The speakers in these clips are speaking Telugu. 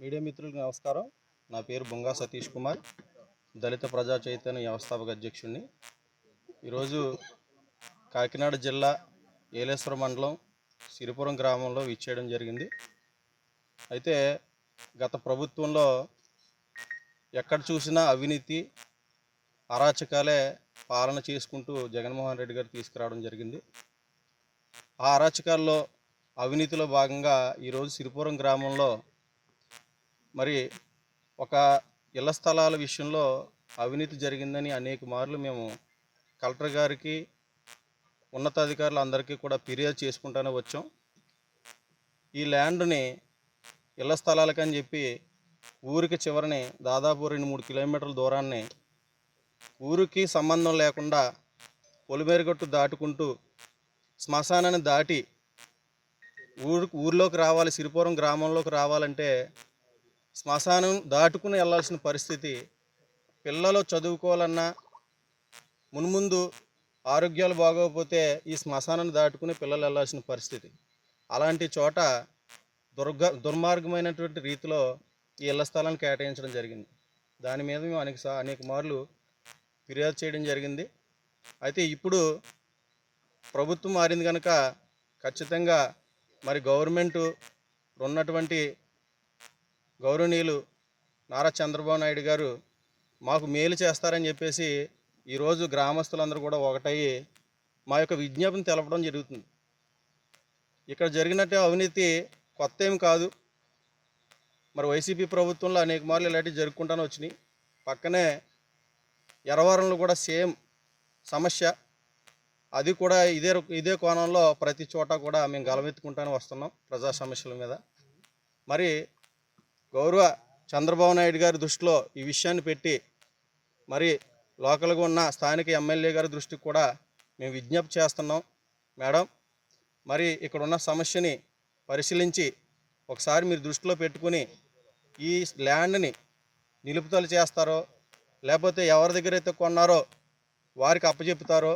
మీడియా మిత్రులకు నమస్కారం. నా పేరు బొంగా సతీష్ కుమార్. దళిత ప్రజా చైతన్య వ్యవస్థాపక అధ్యక్షుడిని ఈరోజు కాకినాడ జిల్లా ఏలేశ్వర మండలం సిరిపురం గ్రామంలో విచ్చేయడం జరిగింది. అయితే గత ప్రభుత్వంలో ఎక్కడ చూసినా అవినీతి అరాచకాలే పాలన చేసుకుంటూ జగన్మోహన్ రెడ్డి గారు తీసుకురావడం జరిగింది. ఆ అరాచకాల్లో అవినీతిలో భాగంగా ఈరోజు సిరిపురం గ్రామంలో మరి ఒక ఇళ్ళ స్థలాల విషయంలో అవినీతి జరిగిందని అనేక మార్లు మేము కలెక్టర్ గారికి ఉన్నతాధికారులు అందరికీ కూడా ఫిర్యాదు చేసుకుంటూనే వచ్చాం. ఈ ల్యాండ్ని ఇళ్ళ స్థలాలకని చెప్పి ఊరికి చివరిని దాదాపు రెండు మూడు కిలోమీటర్ల దూరాన్ని ఊరికి సంబంధం లేకుండా పొలిమేరుగట్టు దాటుకుంటూ శ్మశానాన్ని దాటి ఊరు ఊర్లోకి రావాలి సిరిపురం గ్రామంలోకి రావాలంటే శ్మశానం దాటుకుని వెళ్ళాల్సిన పరిస్థితి పిల్లలు చదువుకోవాలన్నా మున్ముందు ఆరోగ్యాలు బాగోకపోతే ఈ శ్మశానాన్ని దాటుకుని పిల్లలు వెళ్ళాల్సిన పరిస్థితి. అలాంటి చోట దుర్గ దుర్మార్గమైనటువంటి రీతిలో ఈ ఇళ్ళ స్థలాన్ని కేటాయించడం జరిగింది. దాని మీద మేము అనేక సా అనేక మార్లు ఫిర్యాదు చేయడం జరిగింది. అయితే ఇప్పుడు ప్రభుత్వం మారింది కనుక ఖచ్చితంగా మరి గవర్నమెంట్ ఉన్నటువంటి గౌరవనీయులు నారా చంద్రబాబు నాయుడు గారు మాకు మేలు చేస్తారని చెప్పేసి ఈరోజు గ్రామస్తులందరూ కూడా ఒకటయ్యి మా యొక్క విజ్ఞాపన తెలపడం జరుగుతుంది. ఇక్కడ జరిగినట్టు అవినీతి కొత్త ఏం కాదు. మరి వైసీపీ ప్రభుత్వంలో అనేక మార్లు ఇలాంటివి జరుపుకుంటానే వచ్చినాయి. పక్కనే ఎరవరంలో కూడా సేమ్ సమస్య. అది కూడా ఇదే ఇదే కోణంలో ప్రతి చోట కూడా మేము గలమెత్తుకుంటానే వస్తున్నాం ప్రజా సమస్యల మీద. మరి గౌరవ చంద్రబాబు నాయుడు గారి దృష్టిలో ఈ విషయాన్ని పెట్టి మరి లోకల్గా ఉన్న స్థానిక ఎమ్మెల్యే గారి దృష్టికి కూడా మేము విజ్ఞప్తి చేస్తున్నాం. మేడం మరి ఇక్కడ ఉన్న సమస్యని పరిశీలించి ఒకసారి మీరు దృష్టిలో పెట్టుకుని ఈ ల్యాండ్ని నిలుపుదల చేస్తారో లేకపోతే ఎవరి దగ్గర అయితే కొన్నారో వారికి అప్పచెప్తారో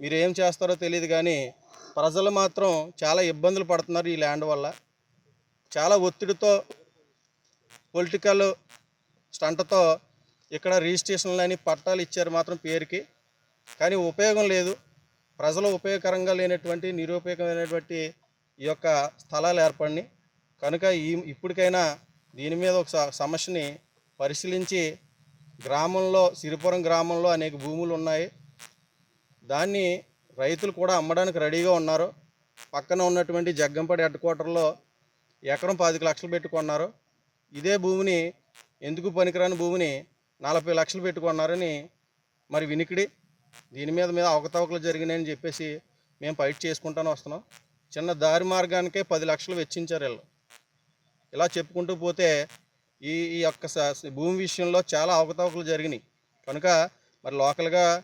మీరు ఏం చేస్తారో తెలియదు కానీ ప్రజలు మాత్రం చాలా ఇబ్బందులు పడుతున్నారు ఈ ల్యాండ్ వల్ల. చాలా ఒత్తిడితో పొలిటికల్ స్టంట్తో ఇక్కడ రిజిస్ట్రేషన్లు పట్టాలు ఇచ్చారు మాత్రం పేరుకి. కానీ ఉపయోగం లేదు. ప్రజలు ఉపయోగకరంగా లేనటువంటి నిరుపయోగమైనటువంటి ఈ యొక్క స్థలాలు ఏర్పడినాయి. కనుక ఈ ఇప్పటికైనా దీని మీద ఒక సమస్యని పరిశీలించి గ్రామంలో సిరిపురం గ్రామంలో అనేక భూములు ఉన్నాయి. దాన్ని రైతులు కూడా అమ్మడానికి రెడీగా ఉన్నారు. పక్కన ఉన్నటువంటి జగ్గంపడి హెడ్ క్వార్టర్లో ఎకరం పది లక్షలు పెట్టుకున్నారు. ఇదే భూమిని ఎందుకు పనికిరాని భూమిని నలభై లక్షలు పెట్టుకున్నారని మరి వినికిడి. దీని మీద మీద అవకతవకలు జరిగినాయని చెప్పేసి మేము ఫైట్ చేసుకుంటాను వస్తున్నాం. చిన్న దారి మార్గానికే పది లక్షలు వెచ్చించారు వీళ్ళు. ఇలా చెప్పుకుంటూ పోతే ఈ ఈ యొక్క స- భూమి విషయంలో చాలా అవకతవకలు జరిగినాయి. కనుక మరి లోకల్గా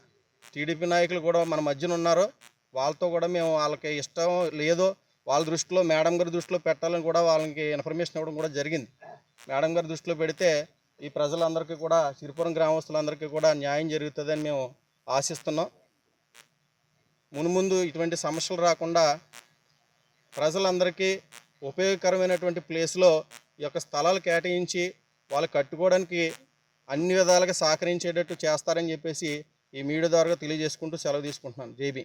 టీడీపీ నాయకులు కూడా మన మధ్యన ఉన్నారు. వాళ్ళతో కూడా మేము వాళ్ళకి ఇష్టం లేదో వాళ్ళ దృష్టిలో మేడం గారి దృష్టిలో పెట్టాలని కూడా వాళ్ళకి ఇన్ఫర్మేషన్ ఇవ్వడం కూడా జరిగింది. మేడం గారి దృష్టిలో పెడితే ఈ ప్రజలందరికీ కూడా సిరిపురం గ్రామస్తులందరికీ కూడా న్యాయం జరుగుతుందని మేము ఆశిస్తున్నాం. మునుముందు ఇటువంటి సమస్యలు రాకుండా ప్రజలందరికీ ఉపయోగకరమైనటువంటి ప్లేస్లో ఈ యొక్క స్థలాలు కేటాయించి వాళ్ళు కట్టుకోవడానికి అన్ని విధాలుగా సహకరించేటట్టు చేస్తారని చెప్పేసి ఈ మీడియా ద్వారా తెలియజేసుకుంటూ సెలవు తీసుకుంటున్నాను. జేబీ